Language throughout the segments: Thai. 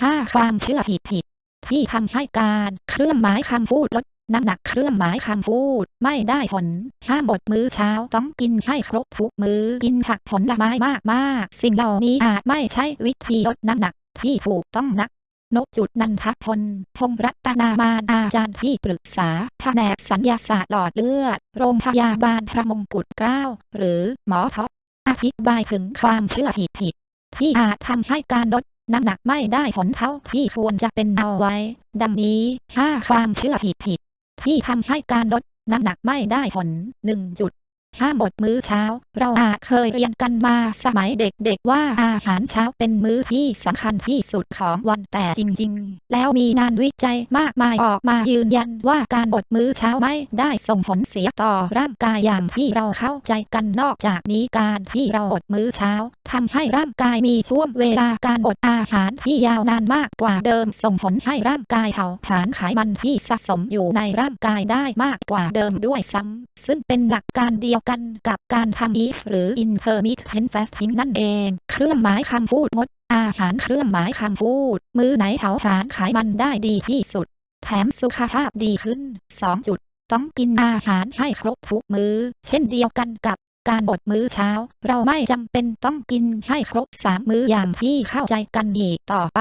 5. ความเชื่อผิดผิดๆที่ทำให้การเครื่องหมายคำพูดลดน้ำหนักเครื่องหมายคำพูดไม่ได้ผลห้ามอดมื้อเช้าต้องกินให้ครบทุกมือ้อกินผักผลไม้มากมากๆสิ่งเหล่านี้อาจไม่ใช่วิธีลดน้ำหนักที่ถูกต้องนักนกจุดนันทพลพงรัตนามาอาจารย์ที่ปรึกษาแผนกสัญญาศาสตร์หลอดเลือด โรงพยาบาลพระมงกุฎเกล้า หรือหมอท็อปอธิบายถึงความเชื่อผิดผิดๆที่อาจทำให้การลด น้ำหนักไม่ได้ผลเท่าที่ควรจะเป็นเอาไว้ ดังนี้ 5 ความเชื่อผิดผิดๆที่ทำให้การลดน้ำหนักไม่ได้ผล 1. จุด ห้ามอดมื้อเช้า เราอาจเคยเรียนกันมาสมัยเด็กๆว่าอาหารเช้าเป็นมื้อที่สำคัญที่สุดของวันแต่จริงๆ แล้วมีงานวิจัยมากมายออกมายืนยันว่าการอดมื้อเช้าไม่ได้ส่งผลเสียต่อร่างกายอย่างที่เราเข้าใจกันนอกจากนี้การที่เราอดมื้อเช้าทำให้ร่างกายมีช่วงเวลาการอดอาหารที่ยาวนานมากกว่าเดิม ส่งผลให้ร่างกายเผาผลาญไขมันที่สะสมอยู่ในร่างกายได้มากกว่าเดิมด้วยซ้ำซึ่งเป็นหลักการเดียวกันกับการทำ if หรือ intermittent fasting นั่นเอง เครื่องหมายคำพูดงด อาหารเครื่องหมายคำพูด มือไหนเผาผลาญไขมันได้ดีที่สุด แถมสุขภาพดีขึ้น 2 จุด ต้องกินอาหารให้ครบทุกมือ้อ เช่นเดียวกันกับ การอดมื้อเช้า เราไม่จำเป็นต้องกินให้ครบสามมื้ออย่างที่เข้าใจกันอีกต่อไป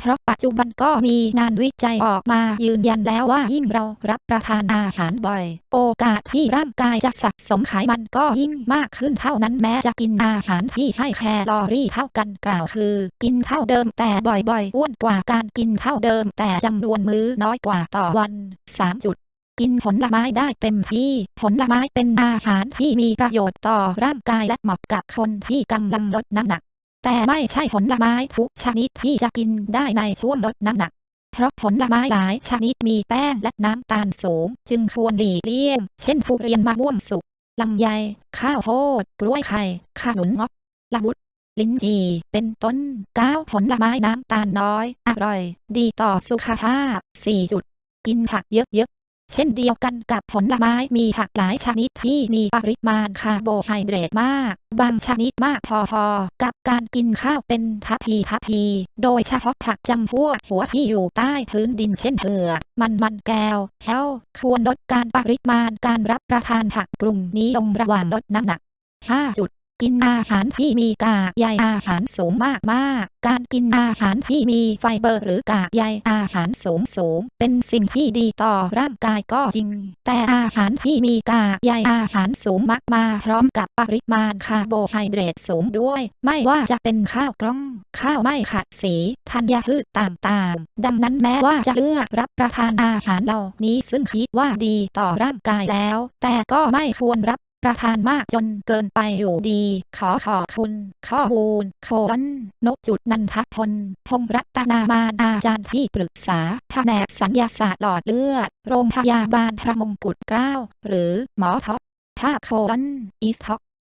เพราะปัจจุบันก็มีงานวิจัยออกมายืนยันแล้วว่ายิ่งเรารับประทานอาหารบ่อย โอกาสที่ร่างกายจะสะสมไขมันก็ยิ่งมากขึ้นเท่านั้นแม้จะกินอาหารที่ให้แคลอรี่เท่ากันกล่าวคือ กินเท่าเดิมแต่บ่อยๆอ้วนกว่าการกินเท่าเดิมแต่จำนวนมื้อน้อยกว่าต่อวัน3จุด กินผลไม้ได้เต็มที่ ผลไม้เป็นอาหารที่มีประโยชน์ต่อร่างกายและเหมาะกับคนที่กำลังลดน้ำหนัก แต่ไม่ใช่ผลไม้ทุกชนิดที่จะกินได้ในช่วงลดน้ำหนัก เพราะผลไม้หลายชนิดมีแป้งและน้ำตาลสูง จึงควรหลีกเลี่ยง เช่นทุเรียนมะม่วงสุกลำไย ข้าวโพด กล้วยไข่ขนุนงอกละมุดลิ้นจี่เป็นต้นก้าวผลไม้น้ำตาลน้อย อร่อย ดีต่อสุขภาพ 4 จุด กินผักเยอะๆ เช่นเดียวกันกับผลไม้มีผักหลายชนิดที่มีปริมาณคาร์โบไฮเดรตมาก บางชนิดมากพอๆกับการกินข้าวเป็นทัพพีทัพพีโดยเฉพาะผักจำพวกหัวที่อยู่ใต้พื้นดินเช่นเผือมันมันแก้วแห้วควรลดการปริมาณการรับประทานผักกลุ่มนี้ลงระหว่างลดน้ำหนัก5จุด กินอาหารที่มีกากใยอาหารสูงมากมากการกินอาหารที่มีไฟเบอร์หรือกากใยอาหารสูงสูง เป็นสิ่งที่ดีต่อร่างกายก็จริง แต่อาหารที่มีกากใยอาหารสูงมักมาพร้อมกับปริมาณคาร์โบไฮเดรตสูงด้วย ไม่ว่าจะเป็นข้าวกล้อง ข้าวไม่ขัดสีธัญพืชต่างๆ ดังนั้นแม้ว่าจะเลือกรับประทานอาหารเหล่านี้ซึ่งคิดว่าดีต่อร่างกายแล้ว แต่ก็ไม่ควรรับ ประทานมากจนเกินไปอยู่ดี ขอขอบคุณ ข้อมูล โคนนกจุดนันทพลพงษ์รัตนามาอาจารย์ที่ปรึกษาแผนกสัญญาศาสตร์หลอดเลือด โรงพยาบาลพระมงกุฎเกล้า หรือหมอท็อปภาคโคนอีสท็อก